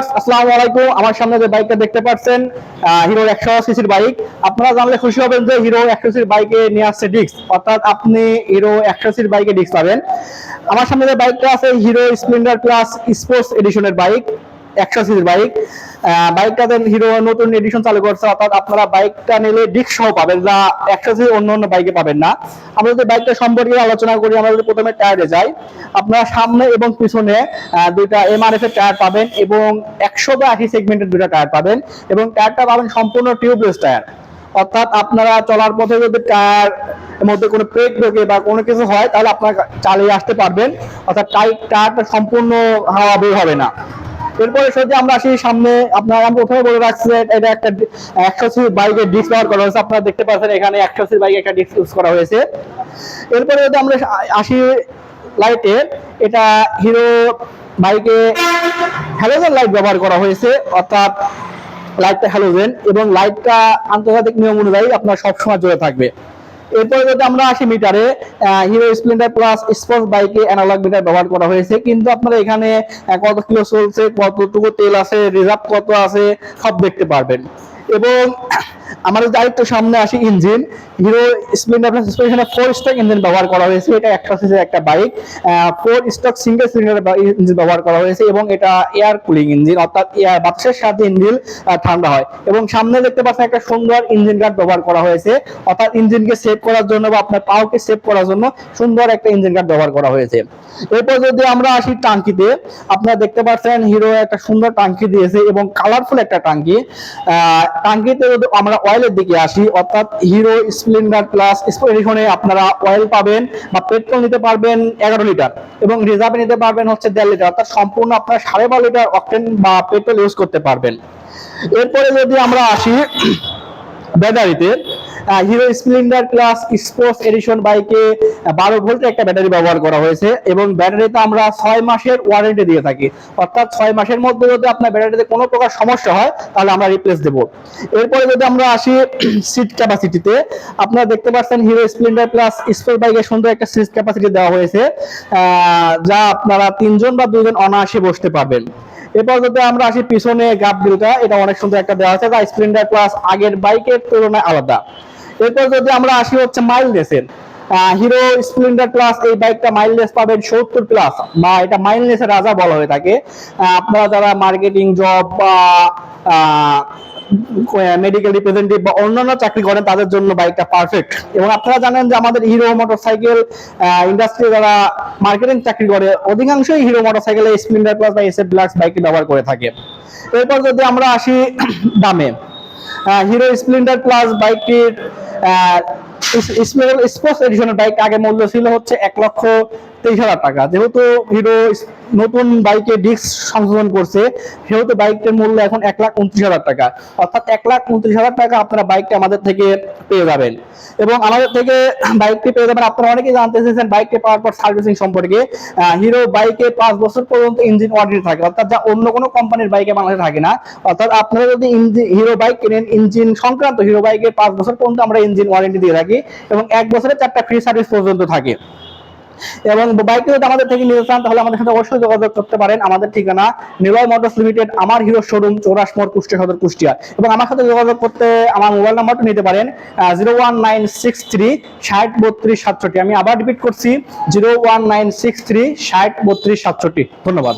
আসসালামু আলাইকুম। আমার সামনে যে বাইকটা দেখতে পাচ্ছেন হিরো একশো সিসির বাইক আপনারা জানলে খুশি হবেন যে হিরো একশো সিসির বাইকে নিয়ে আসছে ডিস্ক অর্থাৎ আপনি হিরো একশো সিসির বাইকে ডিস্ক পাবেন। আমার সামনে যে বাইকটা আছে হিরো স্প্লেন্ডার প্লাস স্পোর্টস এডিশনের বাইক একশো সিসির বাইক বাইকটাতে হিরো নতুন এডিশন চালু করছে, অর্থাৎ আপনারা বাইকটা নিলে ডিস্ক সহ পাবেন যা একশো সিসি অন্য অন্য বাইকে পাবেন না। আমরা যদি বাইকটা সম্পর্কে আলোচনা করি, আমরা যদি প্রথমে টায়ারে যাই, আপনারা সামনে এবং পিছনে দুইটা এমআরএফ এর টায়ার পাবেন এবং একশো বা আশি সেগমেন্টের দুইটা টায়ার পাবেন এবং টায়ারটা পাবেন সম্পূর্ণ টিউবলেস টায়ার অর্থাৎ আপনারা চলার পথে যদি টায়ার মধ্যে কোনো ব্রেক ঢোকে বা কোনো কিছু হয়, তাহলে আপনারা চালিয়ে আসতে পারবেন। অর্থাৎ টায়ারটা সম্পূর্ণ হাওয়া বের হবে না। এরপরে যদি আমরা আসি সামনে, আপনার আমি প্রথমে বলে রাখছি এটা একটা একশো সি বাইকের ডিস্ক ব্যবহার করা হয়েছে। আপনারা দেখতে পাচ্ছেন এখানে একশো বাইকে একটা ডিস্ক ইউজ করা হয়েছে। এরপরে যদি আমরা আসি লাইটে এটা হিরো বাইকে হ্যালোজেন লাইট ব্যবহার করা হয়েছে, অর্থাৎ লাইটটা হ্যালোজেন এবং লাইটটা আন্তর্জাতিক নিয়ম অনুযায়ী আপনার সবসময় জ্বলে থাকবে। এরপরে যদি আমরা আসি মিটারে হিরো স্প্লেন্ডার প্লাস স্পোর্টস বাইকে অ্যানালগ মিটার ব্যবহার করা হয়েছে। কিন্তু আপনারা এখানে কত কিলো চলছে, কতটুকু তেল আছে রিজার্ভ কত আছে, সব দেখতে পারবেন। এবং আমাদের যদি সামনে আসি, engine. Hero Splendor Plus special four stroke engine ব্যবহার করা হয়েছে। এটা একশো সিসির একটা bike four stroke single cylinder engine ব্যবহার করা হয়েছে এবং এটা এয়ার কুলিং ইঞ্জিন অর্থাৎ এয়ার বাতাসের সাথে ইঞ্জিন ঠান্ডা হয়। এবং সামনে দেখতে পাচ্ছেন একটা সুন্দর ইঞ্জিন গার্ড ব্যবহার করা হয়েছে। অর্থাৎ ইঞ্জিনকে সেভ করার জন্য বা আপনার পাওকে সেভ করার জন্য সুন্দর একটা ইঞ্জিন গার্ড ব্যবহার করা হয়েছে। এরপর যদি আমরা আসি টাঙ্কিতে, আপনারা দেখতে পাচ্ছেন হিরো একটা সুন্দর টাঙ্কি দিয়েছে এবং কালারফুল একটা টাঙ্কি। টাঙ্কিতে যদি আমরা অয়েলের দিকে আসি, অর্থাৎ হিরো স্প্লেন্ডার প্লাস এখানে আপনারা অয়েল পাবেন বা পেট্রোল নিতে পারবেন এগারো লিটার এবং রিজার্ভে নিতে পারবেন হচ্ছে দেড় লিটার অর্থাৎ সম্পূর্ণ আপনার সাড়ে বারো লিটার অকটেন বা পেট্রোল ইউজ করতে পারবেন। এরপরে যদি আমরা আসি ব্যাটারিতে Hero Splendor Plus sports edition বাইকে বারো ভোল্টের একটা ব্যাটারি ব্যবহার করা হয়েছে এবং ব্যাটারিতে আমরা ছয় মাসের ওয়ারেন্টি দিয়ে থাকি। অর্থাৎ ছয় মাসের মধ্যে যদি আপনার ব্যাটারিতে কোনো প্রকার সমস্যা হয়, তাহলে আমরা রিপ্লেস দেবো। এরপরে যদি আমরা আসি সিট ক্যাপাসিটিতে আপনারা দেখতে পাচ্ছেন হিরো স্প্লেন্ডার প্লাস স্পোর্ট বাইকে সুন্দর একটা সিট ক্যাপাসিটি দেওয়া হয়েছে যা আপনারা তিনজন বা দুজন অনায়াসে বসতে পারবেন। এরপর যদি আমরা আসি পিছনে গাপ এটা অনেক সুন্দর একটা দেওয়া আছে, যা স্প্লেন্ডার প্লাস আগের বাইকের তুলনায় আলাদা। এরপর যদি আমরা আসি হচ্ছে মাইলনেসের হিরো স্প্লেন্ডার প্লাস এই বাইকটা মাইলনেস পাবেন সত্তর প্লাস বা এটা মাইলনেসের রাজা বলা হয়ে থাকে। আপনারা যারা মার্কেটিং জব বা মেডিকেল রিপ্রেজেন্টেটিভ বা অন্যান্য চাকরি করেন, তাদের জন্য বাইকটা পারফেক্ট এবং আপনারা জানেন যে আমাদের হিরো মোটরসাইকেল ইন্ডাস্ট্রি যারা মার্কেটিং চাকরি করে, অধিকাংশই হিরো মোটরসাইকেল স্প্লেন্ডার প্লাস বা এসএফ ডিলাক্স বাইকটি ব্যবহার করে থাকে। এরপর যদি আমরা আসি দামে হিরো স্প্লেন্ডার প্লাস বাইকটির স্পোর্টস এডিশনের বাইক আগে মূল্য ছিল হচ্ছে এক লক্ষ তেইশ হাজার টাকা। যেহেতু হিরো নতুন বাইকে ডিস্ক সংশোধন করছে, সেহেতু বাইকটির মূল্য এখন এক লাখ উনত্রিশ হাজার টাকা। অর্থাৎ এক লাখ উনত্রিশ হাজার টাকা আপনারা বাইকটি আমাদের থেকে পেয়ে যাবেন। এবং আমাদের থেকে বাইকটি পেয়ে যাবেন, আপনারা অনেকেই জানতে চেয়েছেন বাইকটি পাওয়ার পর সার্ভিসিং সম্পর্কে। হিরো বাইকে পাঁচ বছর পর্যন্ত ইঞ্জিন ওয়ারেন্টি থাকে, অর্থাৎ যা অন্য কোনো কোম্পানির বাইকে বাংলাদেশে থাকে না। অর্থাৎ আপনারা যদি ইঞ্জিন হিরো বাইক কেনেন ইঞ্জিন সংক্রান্ত হিরো বাইকে পাঁচ বছর পর্যন্ত আমরা ইঞ্জিন ওয়ারেন্টি দিয়ে থাকি এবং এক বছরের চারটা ফ্রি সার্ভিস পর্যন্ত থাকে। এবং বাইক যদি আমাদের থেকে নিতে চান, তাহলে আমাদের সাথে অবশ্যই যোগাযোগ করতে পারেন। আমাদের ঠিকানা নিলয় মোটরস লিমিটেড, আমার হিরো শোরুম চৌরাশ মোড় কুষ্টিয়া সদর, কুষ্টিয়া। এবং আমার সাথে যোগাযোগ করতে আমার মোবাইল নাম্বারটা নিতে পারেন zero one nine six three ষাট বত্রিশ সাতষট্টি। আমি আবার রিপিট করছি, zero one nine six three ষাট বত্রিশ সাতষট্টি। ধন্যবাদ।